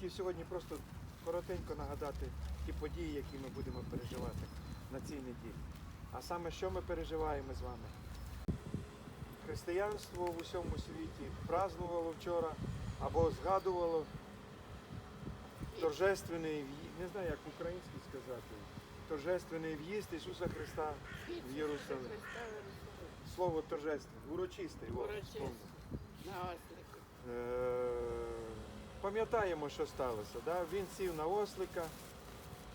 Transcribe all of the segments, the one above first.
хотів сьогодні просто коротенько нагадати ті події, які ми будемо переживати на цій неділі. А саме, що ми переживаємо з вами? Християнство в усьому світі празднувало вчора або згадувало торжественний в'їзд, не знаю, як по-українськи сказати, торжественний в'їзд Ісуса Христа в Єрусалим. Слово во, Урочистий. слово. На ослику. Пам'ятаємо, що сталося. Да? Він сів на ослика,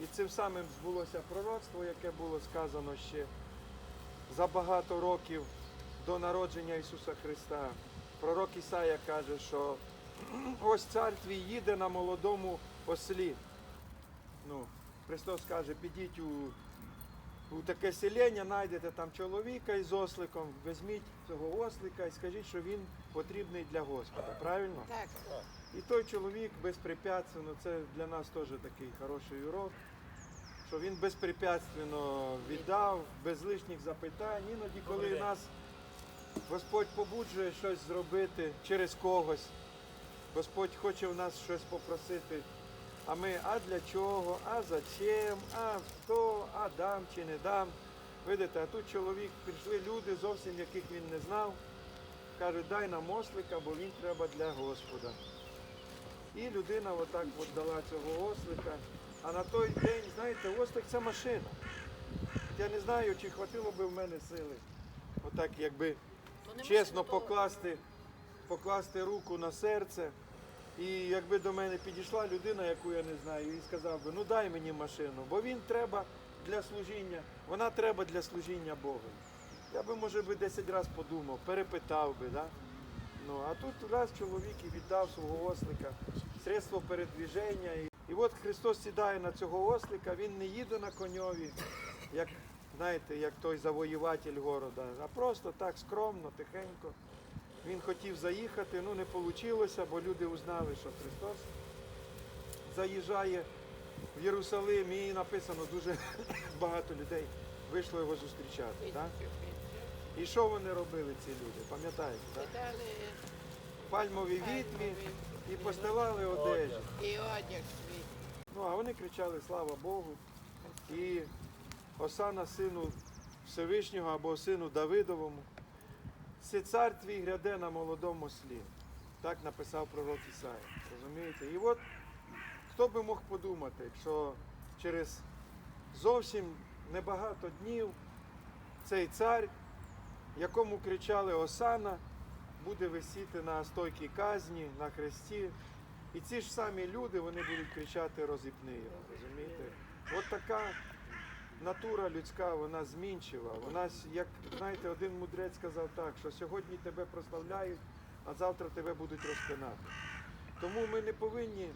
і цим самим збулося пророцтво, яке було сказано ще за багато років до народження Ісуса Христа. Пророк Ісая каже, що ось цар твій їде на молодому ослі. Ну, Христос каже, підіть у, у таке селення, знайдете там чоловіка із осликом, візьміть цього ослика і скажіть, що він потрібний для Господа. Правильно? Так, І той чоловік безпрепятственно, це для нас теж такий хороший урок, що він безпрепятственно віддав, без лишніх запитань. Іноді, коли нас Господь побуджує щось зробити через когось, Господь хоче в нас щось попросити. А ми, а для чого, а зачем, а хто, а дам чи не дам. Видите, а тут чоловік, прийшли люди, зовсім яких він не знав. Каже, дай нам ослика, бо він треба для Господа. І людина отак от дала цього ослика. А на той день, знаєте, ослик це машина. Я не знаю, чи хватило би в мене сили. Отак, якби чесно покласти, покласти руку на серце. І якби до мене підійшла людина, яку я не знаю, і сказав би, ну дай мені машину, бо він треба для служіння, вона треба для служіння Богу. Я би, може би, 10 разів подумав, перепитав би, да? Ну, а тут раз чоловік і віддав свого ослика, средство передвіження. І, от Христос сідає на цього ослика, він не їде на коньові, як, знаєте, як той завоюватель города, а просто так скромно, тихенько. Він хотів заїхати, ну не вийшло, бо люди узнали, що Христос заїжджає в Єрусалим і написано дуже багато людей вийшло його зустрічати. Так? І що вони робили, ці люди? Пам'ятаєте? Так? Пальмові вітві і постилали одежі. і одяг свій. Ну а вони кричали Слава Богу. І Осана сину Всевишнього або сину Давидовому. Це цар твій гряде на молодому слі. Так написав пророк Ісая. Розумієте? І от хто би мог подумати, якщо через зовсім небагато днів цей цар, якому кричали Осана, буде висіти на стойкій казні, на хресті. І ці ж самі люди вони будуть кричати розіпни його. Розумієте? От така натура людська, вона змінчива. Вона, як знаєте, один мудрець сказав так, що сьогодні тебе прославляють, а завтра тебе будуть розпинати. Тому ми не повинні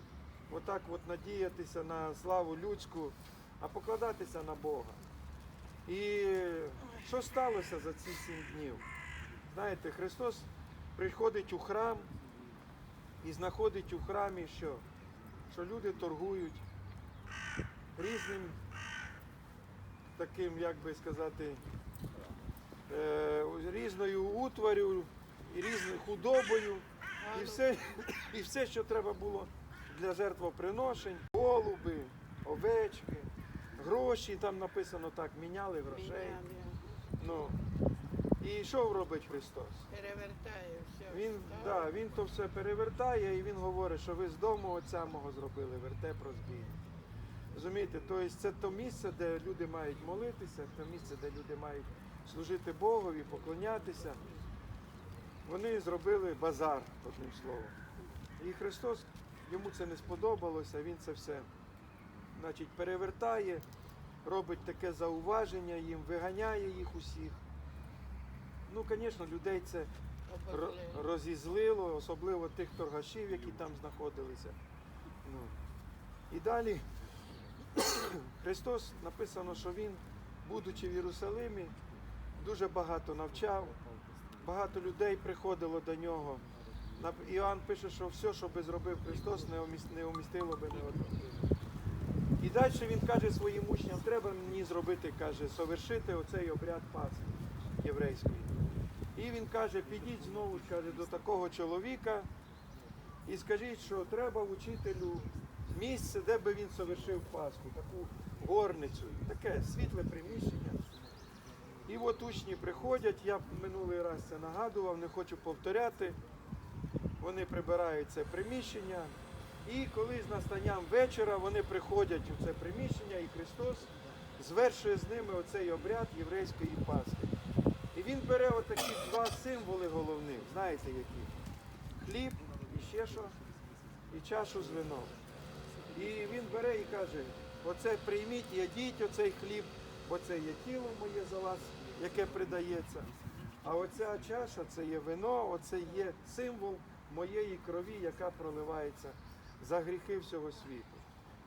отак от надіятися на славу людську, а покладатися на Бога. І що сталося за ці сім днів? Знаєте, Христос приходить у храм і знаходить у храмі що? Що люди торгують різним таким, як би сказати, е, різною утварю, і різною худобою, і все, і все, що треба було для жертвоприношень, голуби, овечки, гроші, там написано так, міняли грошей. Ну, і що робить Христос? Перевертає все. Він, да, він то все перевертає і він говорить, що ви з дому отця мого зробили вертеп розбійник. Розумієте, тобто це то місце, де люди мають молитися, то місце, де люди мають служити Богові, поклонятися. Вони зробили базар, одним словом. І Христос, йому це не сподобалося, він це все значить, перевертає, робить таке зауваження їм, виганяє їх усіх. Ну, звісно, людей це розізлило, особливо тих торгашів, які там знаходилися. Ну. І далі Христос написано, що Він, будучи в Єрусалимі, дуже багато навчав, багато людей приходило до нього. Іоанн пише, що все, що би зробив Христос, не умістило би не одного. І далі він каже своїм учням, треба мені зробити, каже, совершити оцей обряд Пасхи єврейської. І він каже, підіть знову каже, до такого чоловіка і скажіть, що треба учителю місце, де би він совершив Пасху, таку горницю, таке світле приміщення. І от учні приходять, я минулий раз це нагадував, не хочу повторяти. Вони прибирають це приміщення. І коли з настанням вечора вони приходять у це приміщення, і Христос звершує з ними оцей обряд єврейської Пасхи. І він бере отакі два символи головних, знаєте які? Хліб і ще що, і чашу з вином. І він бере і каже, оце прийміть, ядіть оцей хліб, бо це є тіло моє за вас, яке придається. А оця чаша це є вино, оце є символ моєї крові, яка проливається за гріхи всього світу.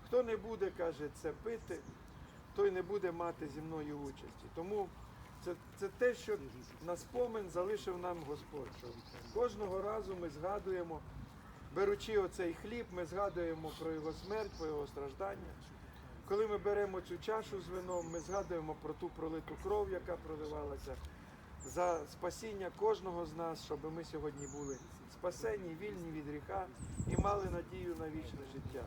Хто не буде, каже, це пити, той не буде мати зі мною участі. Тому це, це те, що на спомин залишив нам Господь. Кожного разу ми згадуємо, беручи оцей хліб, ми згадуємо про його смерть, про його страждання. Коли ми беремо цю чашу з вином, ми згадуємо про ту пролиту кров, яка проливалася за спасіння кожного з нас, щоб ми сьогодні були спасені, вільні від гріха і мали надію на вічне життя.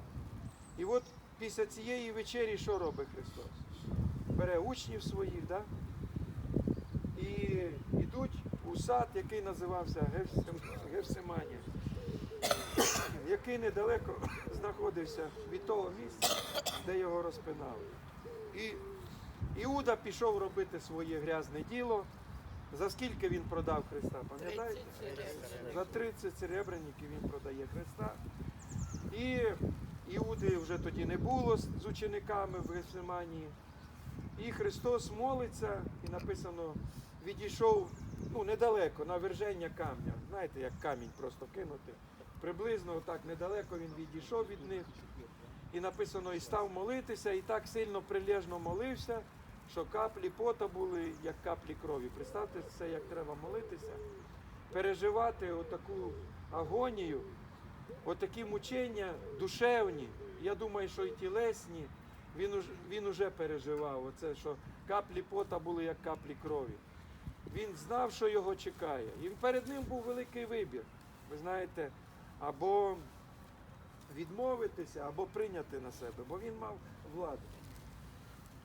І от після цієї вечері що робить Христос? Бере учнів своїх, да? і йдуть у сад, який називався Гефсиманія, який недалеко знаходився від того місця, де його розпинали. І Іуда пішов робити своє грязне діло. За скільки він продав Христа, пам'ятаєте? За 30 серебряників він продає Христа. І Іуди вже тоді не було з учениками в Гефсиманії. І Христос молиться, і написано, відійшов ну, недалеко на верження камня. Знаєте, як камінь просто кинути. Приблизно отак недалеко він відійшов від них. І написано, і став молитися, і так сильно прилежно молився, що каплі пота були, як каплі крові. Представте це, як треба молитися, переживати отаку агонію, отакі мучення душевні. Я думаю, що і тілесні. Він уж, він уже переживав оце, що каплі пота були як каплі крові. Він знав, що його чекає. І перед ним був великий вибір. Ви знаєте, або відмовитися, або прийняти на себе, бо він мав владу.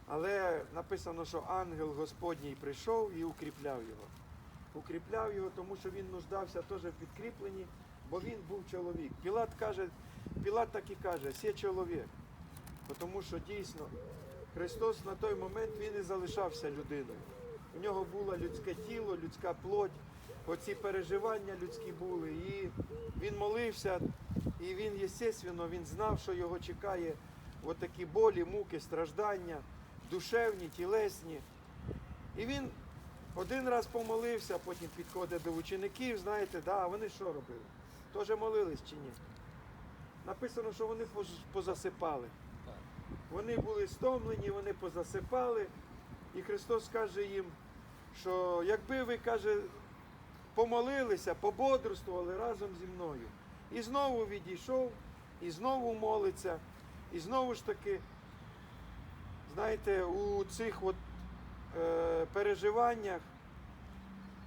Але написано, що ангел Господній прийшов і укріпляв його. Укріпляв його, тому що він нуждався теж в підкріпленні, бо він був чоловік. Пілат каже, Пілат так і каже, сє чоловік. Тому що дійсно Христос на той момент він і залишався людиною. У нього було людське тіло, людська плоть, оці переживання людські були. І він молився, і він, естественно, він знав, що його чекає отакі болі, муки, страждання, душевні, тілесні. І він один раз помолився, потім підходить до учеників, знаєте, да, вони що робили? Теж молились чи ні? Написано, що вони позасипали. Вони були стомлені, вони позасипали. І Христос каже їм, що якби ви, каже, помолилися, пободрствували разом зі мною. І знову відійшов, і знову молиться, і знову ж таки, знаєте, у цих от, е, переживаннях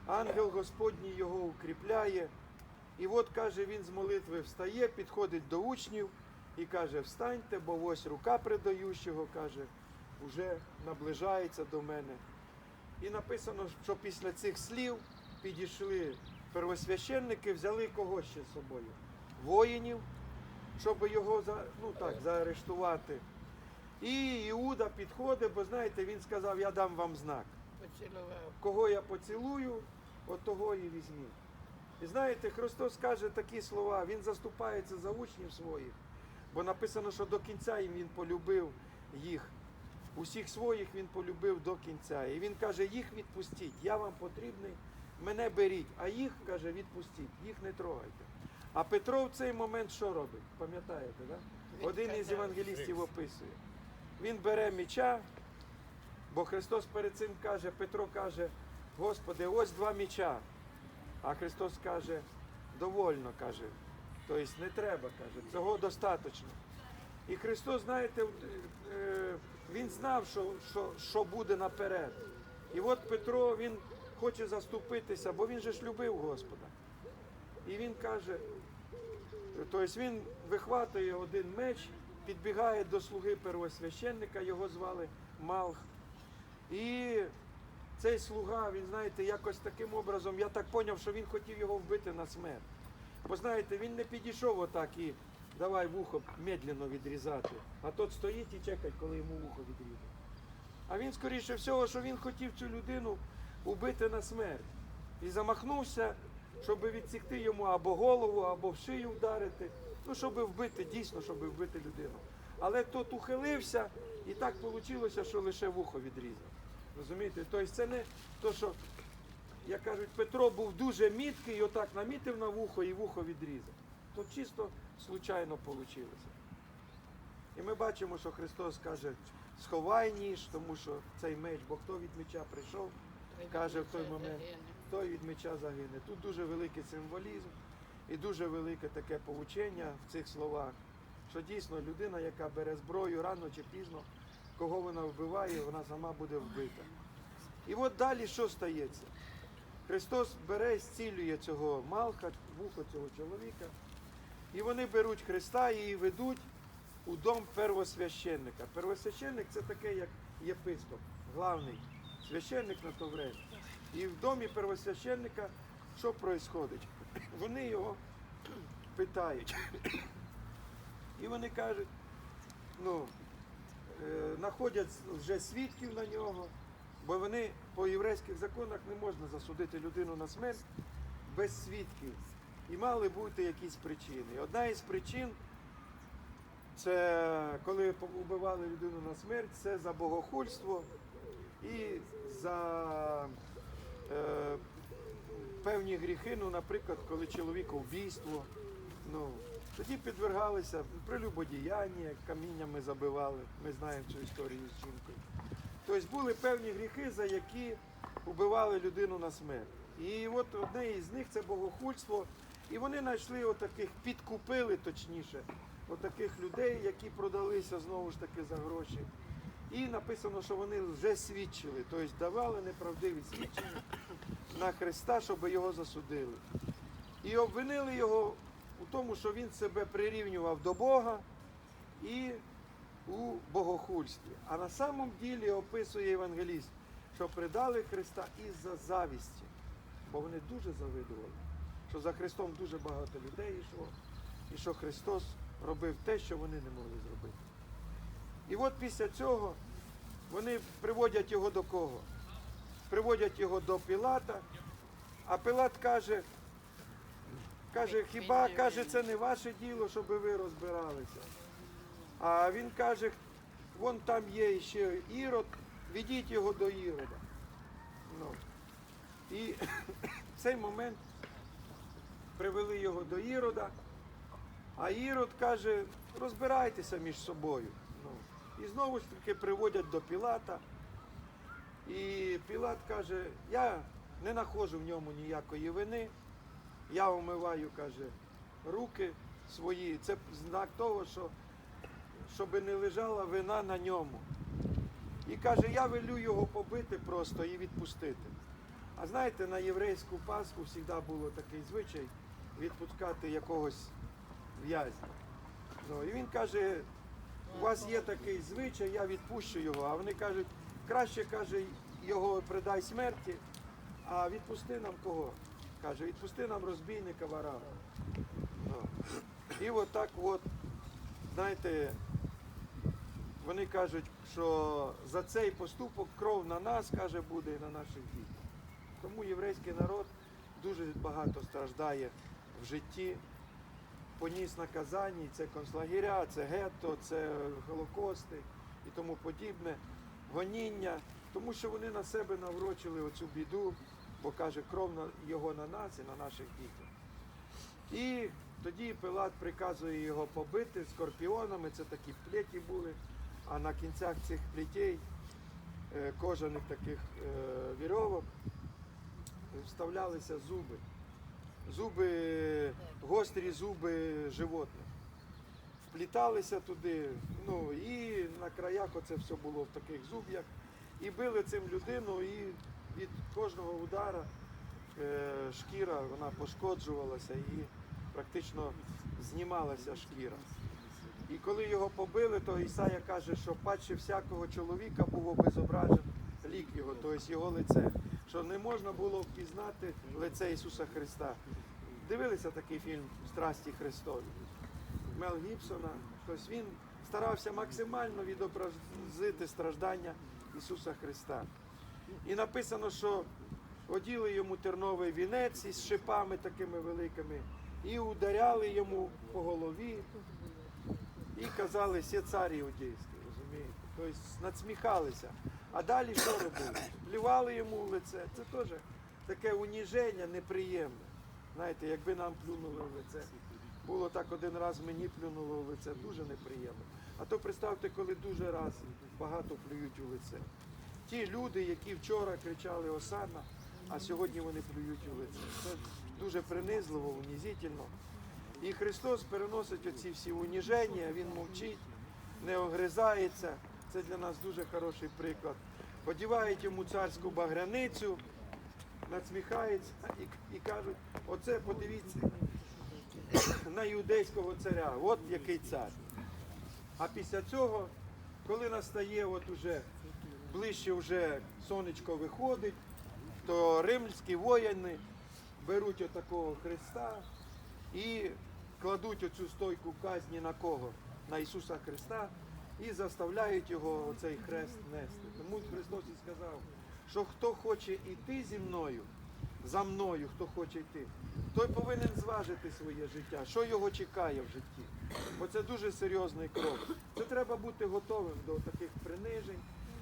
ангел Господній його укріпляє. І от каже, він з молитви встає, підходить до учнів і каже: Встаньте, бо ось рука предаючого, каже, уже наближається до мене. І написано, що після цих слів підійшли первосвященники, взяли кого ще з собою? Воїнів, щоб його за, ну так, заарештувати. І Іуда підходить, бо знаєте, він сказав, я дам вам знак. Кого я поцілую, от того і візьміть. І знаєте, Христос каже такі слова, Він заступається за учнів своїх, бо написано, що до кінця їм Він полюбив їх. Усіх своїх Він полюбив до кінця. І Він каже, їх відпустіть, я вам потрібний, мене беріть, а їх, каже, відпустіть, їх не трогайте. А Петро в цей момент що робить? Пам'ятаєте, да? Один із євангелістів описує. Він бере меча, бо Христос перед цим каже, Петро каже, Господи, ось два меча. А Христос каже, довольно, каже. Тобто не треба, каже, цього достатньо. І Христос, знаєте, е, Він знав, що, що, що буде наперед. І от Петро, він хоче заступитися, бо він же ж любив Господа. І він каже, тобто він вихватує один меч, підбігає до слуги первосвященника, його звали Малх. І цей слуга, він, знаєте, якось таким образом, я так зрозумів, що він хотів його вбити на смерть. Бо знаєте, він не підійшов отак і давай вухо медленно відрізати, а тот стоїть і чекає, коли йому вухо відрізать. А він, скоріше всього, що він хотів цю людину убити на смерть. І замахнувся, щоб відсікти йому або голову, або в шию вдарити. Ну, щоб вбити, дійсно, щоб вбити людину. Але тот ухилився, і так вийшло, що лише вухо відрізав. Розумієте? Тобто це не то, що, як кажуть, Петро був дуже міткий, і отак намітив на вухо і вухо відрізав. То чисто случайно вийшло. І ми бачимо, що Христос каже, сховай ніж, тому що цей меч, бо хто від меча прийшов, Каже в той момент. той від меча загине. Тут дуже великий символізм і дуже велике таке поучення в цих словах, що дійсно людина, яка бере зброю рано чи пізно, кого вона вбиває, вона сама буде вбита. І от далі що стається? Христос бере зцілює цього малка, вухо цього чоловіка, і вони беруть Христа і ведуть у дом первосвященника. Первосвященник це таке, як єпископ, главний священник на то время. І в домі первосвященника що відбувається? Вони його питають. І вони кажуть, ну, е, знаходять вже свідків на нього, бо вони по єврейських законах не можна засудити людину на смерть без свідків. І мали бути якісь причини. Одна із причин це коли вбивали людину на смерть, це за богохульство і за е, певні гріхи, ну, наприклад, коли чоловіка вбійство, ну, тоді підвергалися прелюбодіяння, каміннями забивали. Ми знаємо цю історію з жінкою. Тобто були певні гріхи, за які вбивали людину на смерть. І от одне із них це богохульство. І вони знайшли отаких, підкупили точніше, отаких людей, які продалися знову ж таки за гроші. І написано, що вони вже свідчили, тобто давали неправдиві свідчення на Христа, щоб його засудили. І обвинили його у тому, що він себе прирівнював до Бога і у богохульстві. А на самом ділі описує Євангеліст, що предали Христа із-за завісті, бо вони дуже завидували, що за Христом дуже багато людей йшло, і що Христос робив те, що вони не могли зробити. І от після цього вони приводять його до кого? Приводять його до Пілата, а Пілат каже, каже, хіба каже, це не ваше діло, щоб ви розбиралися. А він каже, вон там є ще Ірод, ведіть його до Ірода. Ну. І в цей момент привели його до Ірода, а Ірод каже, розбирайтеся між собою. І знову ж таки приводять до Пілата. І Пілат каже, я не знаходжу в ньому ніякої вини. Я омиваю, каже, руки свої. Це знак того, що щоб не лежала вина на ньому. І каже, я велю його побити просто і відпустити. А знаєте, на єврейську Пасху завжди було такий звичай відпускати якогось в'язня. Ну, і він каже, у вас є такий звичай, я відпущу його. А вони кажуть, краще каже, його придай смерті, а відпусти нам кого? Каже, відпусти нам розбійника варага. Ну. І от так от, знаєте, вони кажуть, що за цей поступок кров на нас, каже, буде і на наших дітях. Тому єврейський народ дуже багато страждає в житті, поніс наказання, це концлагеря, це гетто, це голокости і тому подібне, гоніння, тому що вони на себе наврочили оцю біду, бо каже, кров його на нас і на наших дітях. І тоді Пилат приказує його побити скорпіонами, це такі плеті були, а на кінцях цих плетей е, кожаних таких е, вірьовок вставлялися зуби. Зуби, гострі зуби животних. впліталися туди. Ну і на краях оце все було в таких зуб'ях. І били цим людину, і від кожного удара е, шкіра вона пошкоджувалася і практично знімалася шкіра. І коли його побили, то Ісая каже, що паче всякого чоловіка був обезображен лік його, тобто його лице. Що не можна було впізнати лице Ісуса Христа. Дивилися такий фільм Страсті Христові Мел Гібсона. Тобто він старався максимально відобразити страждання Ісуса Христа. І написано, що оділи йому терновий вінець із шипами такими великими, і ударяли йому по голові, і казали, сє цар іудейський, розумієте? Тобто надсміхалися. А далі що робили? Плювали йому в лице. Це теж таке уніження неприємне. Знаєте, якби нам плюнули в лице. Було так один раз мені плюнуло в лице, дуже неприємно. А то представте, коли дуже раз багато плюють у лице. Ті люди, які вчора кричали Осанна, а сьогодні вони плюють у лице. Це дуже принизливо, унізительно. І Христос переносить оці всі уніження, Він мовчить, не огризається. Це для нас дуже хороший приклад. Одівають йому царську багряницю, надсміхаються і, і кажуть, оце подивіться на іудейського царя, от який цар. А після цього, коли настає от уже ближче вже сонечко виходить, то римські воїни беруть отакого Христа і кладуть оцю стойку казні на кого? На Ісуса Христа і заставляють його оцей хрест нести. Тому Христос і сказав, що хто хоче йти зі мною, за мною, хто хоче йти, той повинен зважити своє життя, що його чекає в житті. Бо це дуже серйозний крок. Це треба бути готовим до таких принижень,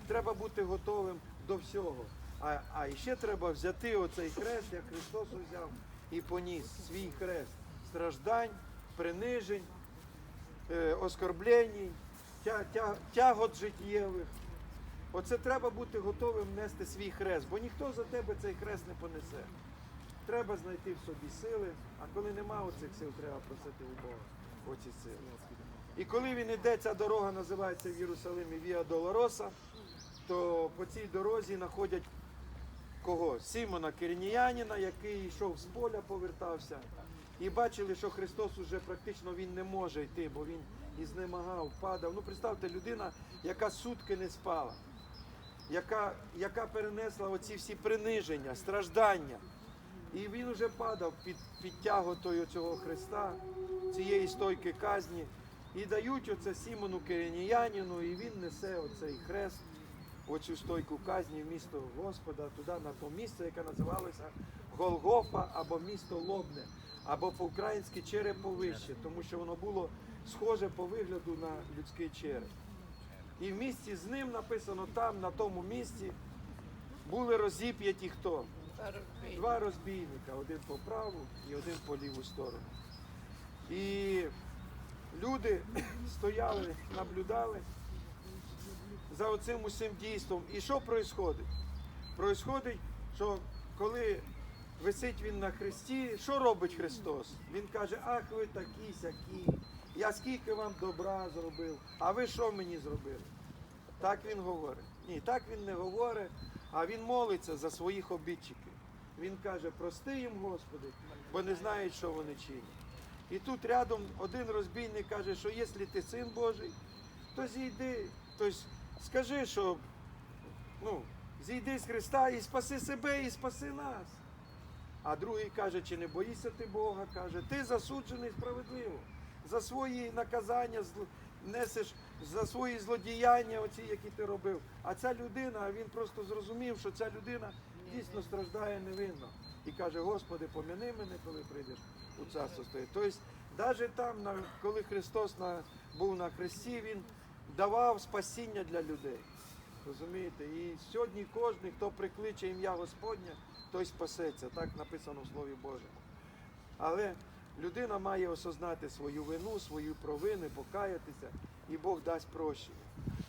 треба бути готовим до всього. А, а ще треба взяти оцей хрест, як Христос взяв і поніс свій хрест страждань, принижень, е, оскорблень, тя, тя, тягот життєвих. Оце треба бути готовим нести свій хрест, бо ніхто за тебе цей хрест не понесе. Треба знайти в собі сили, а коли нема оцих сил, треба просити у Бога оці сили. І коли він іде, ця дорога називається в Єрусалимі Віа Долороса, то по цій дорозі знаходять кого? Сімона Кирніянина, який йшов з поля, повертався. І бачили, що Христос уже практично він не може йти, бо він і знемагав, падав. Ну, представте, людина, яка сутки не спала, яка, яка перенесла оці всі приниження, страждання. І він уже падав під, під тяготою цього Христа, цієї стойки казні. І дають оце Сімону Киринянину, і він несе оцей хрест, оцю стойку казні в місто Господа, туди на то місце, яке називалося Голгофа або місто Лобне, або по-українськи череповище, тому що воно було схоже по вигляду на людський череп. І в місті з ним написано там, на тому місці, були розіп'яті хто? Два розбійника, один по праву і один по ліву сторону. І люди стояли, наблюдали за оцим усім дійством. І що відбувається? Происходить, що коли висить він на хресті, що робить Христос? Він каже, ах ви такі сякі, я скільки вам добра зробив, а ви що мені зробили? Так він говорить. Ні, так він не говорить, а він молиться за своїх обідчиків. Він каже, прости їм, Господи, бо не знають, що вони чинять. І тут рядом один розбійник каже, що якщо ти син Божий, то зійди, тобто скажи, що ну, зійди з Христа і спаси себе, і спаси нас. А другий каже, чи не боїшся ти Бога? Каже, ти засуджений справедливо. За свої наказання несеш за свої злодіяння, оці, які ти робив. А ця людина, він просто зрозумів, що ця людина дійсно страждає невинно. І каже, Господи, помяни мене, коли прийдеш у царство Твоє. Тобто, навіть там, коли Христос був на хресті, Він давав спасіння для людей. Розумієте? І сьогодні кожен, хто прикличе ім'я Господнє, той спасеться. Так написано в Слові Божому. Але людина має осознати свою вину, свої провини, покаятися, і Бог дасть прощення.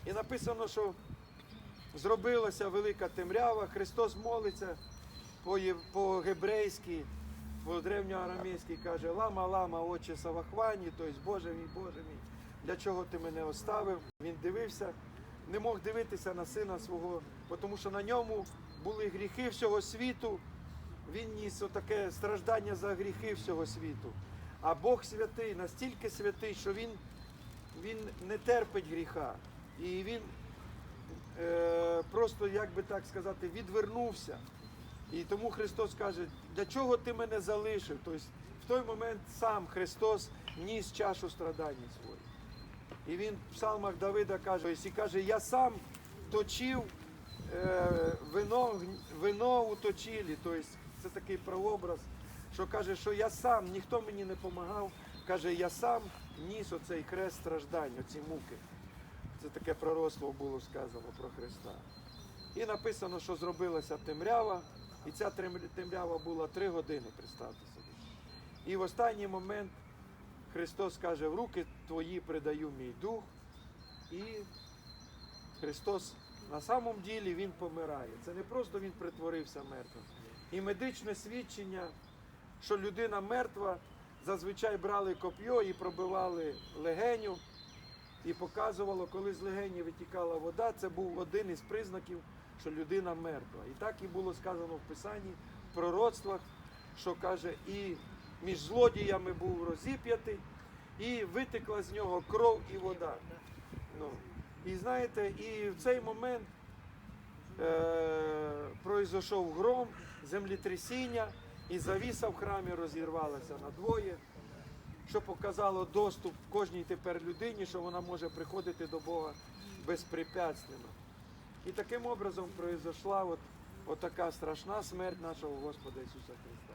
І написано, що зробилася велика темрява, Христос молиться по-гебрейськи, по древньоарамейськи каже, лама, лама, отче Савахвані, тобто Боже мій, Боже мій, для чого ти мене оставив. Він дивився, не мог дивитися на сина свого, тому що на ньому були гріхи всього світу. Він ніс отаке страждання за гріхи всього світу. А Бог святий, настільки святий, що він, він не терпить гріха. І він е, просто, як би так сказати, відвернувся. І тому Христос каже, для чого ти мене залишив? Тобто в той момент сам Христос ніс чашу страдань свої. І він в псалмах Давида каже, і каже, я сам точив е, вино, вино у точилі. Тобто це такий прообраз, що каже, що я сам, ніхто мені не допомагав. Каже, я сам ніс оцей хрест страждань, оці муки. Це таке пророцтво було сказано про Христа. І написано, що зробилася темрява, і ця темрява була три години, представте собі. І в останній момент Христос каже, в руки твої предаю мій дух, і Христос на самом ділі Він помирає. Це не просто Він притворився мертвим. І медичне свідчення, що людина мертва, зазвичай брали коп'yo і пробивали легеню, і показувало, коли з легені витікала вода, це був один із признаків, що людина мертва. І так і було сказано в Писанні, в пророцтвах, що каже, і між злодіями був розіп'ятий, і витекла з нього кров і вода. Ну, і знаєте, і в цей момент е, пройшов гром, землетрясіння, і завіса в храмі розірвалася надвоє, що показало доступ кожній тепер людині, що вона може приходити до Бога безпрепятственно. І таким образом произошла от, от така страшна смерть нашого Господа Ісуса Христа.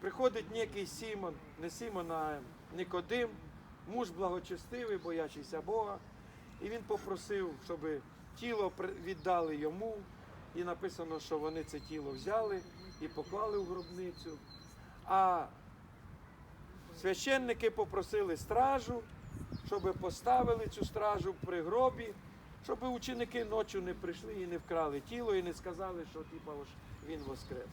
Приходить некий Сімон, не Сімон, а Никодим, муж благочестивий, боячийся Бога. І він попросив, щоб тіло віддали йому. І написано, що вони це тіло взяли і поклали в гробницю. А священники попросили стражу, щоб поставили цю стражу при гробі, щоб ученики ночі не прийшли і не вкрали тіло, і не сказали, що типа, він воскрес.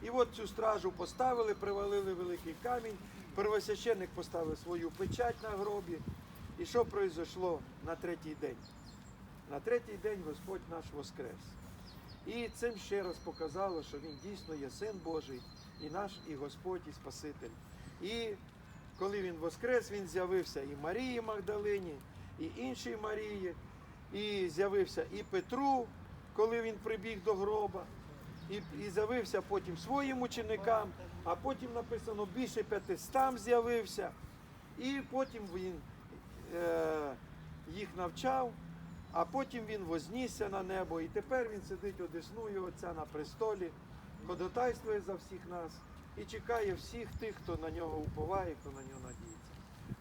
І от цю стражу поставили, привалили великий камінь. Первосвященник поставив свою печать на гробі. І що произошло на третій день? На третій день Господь наш воскрес. І цим ще раз показало, що Він дійсно є Син Божий, і наш, і Господь, і Спаситель. І коли Він воскрес, Він з'явився і Марії Магдалині, і іншій Марії, і з'явився і Петру, коли він прибіг до гроба, і, і з'явився потім своїм ученикам, а потім написано більше п'ятистам з'явився, і потім він е, їх навчав, а потім він вознісся на небо, і тепер він сидить одесною Отця на престолі, ходотайствує за всіх нас і чекає всіх тих, хто на нього уповає, хто на нього надіється.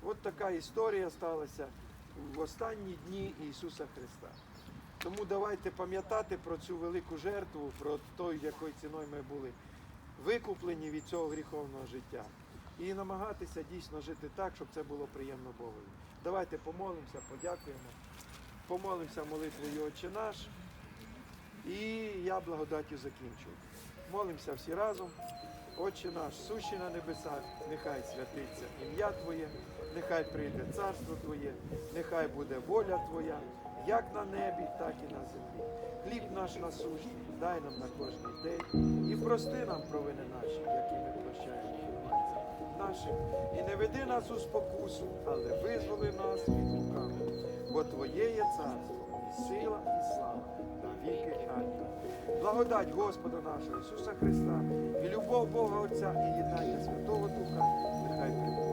От така історія сталася в останні дні Ісуса Христа. Тому давайте пам'ятати про цю велику жертву, про той, якою ціною ми були викуплені від цього гріховного життя. І намагатися дійсно жити так, щоб це було приємно Богові. Давайте помолимося, подякуємо, помолимося молитвою Отче наш. І я благодаттю закінчу. Молимося всі разом. Отче наш, сущий на небесах, нехай святиться ім'я Твоє, нехай прийде царство Твоє, нехай буде воля Твоя, як на небі, так і на землі. Хліб наш насущний, дай нам на кожний день і прости нам провини наші, які ми прощаємо нашим. І не веди нас у спокусу, але визволи нас від лукавого. Бо Твоє є царство, і сила, і слава на віки. Амінь. Благодать Господа нашого Ісуса Христа і любов Бога Отця і єднання Святого Духа нехай прибуде.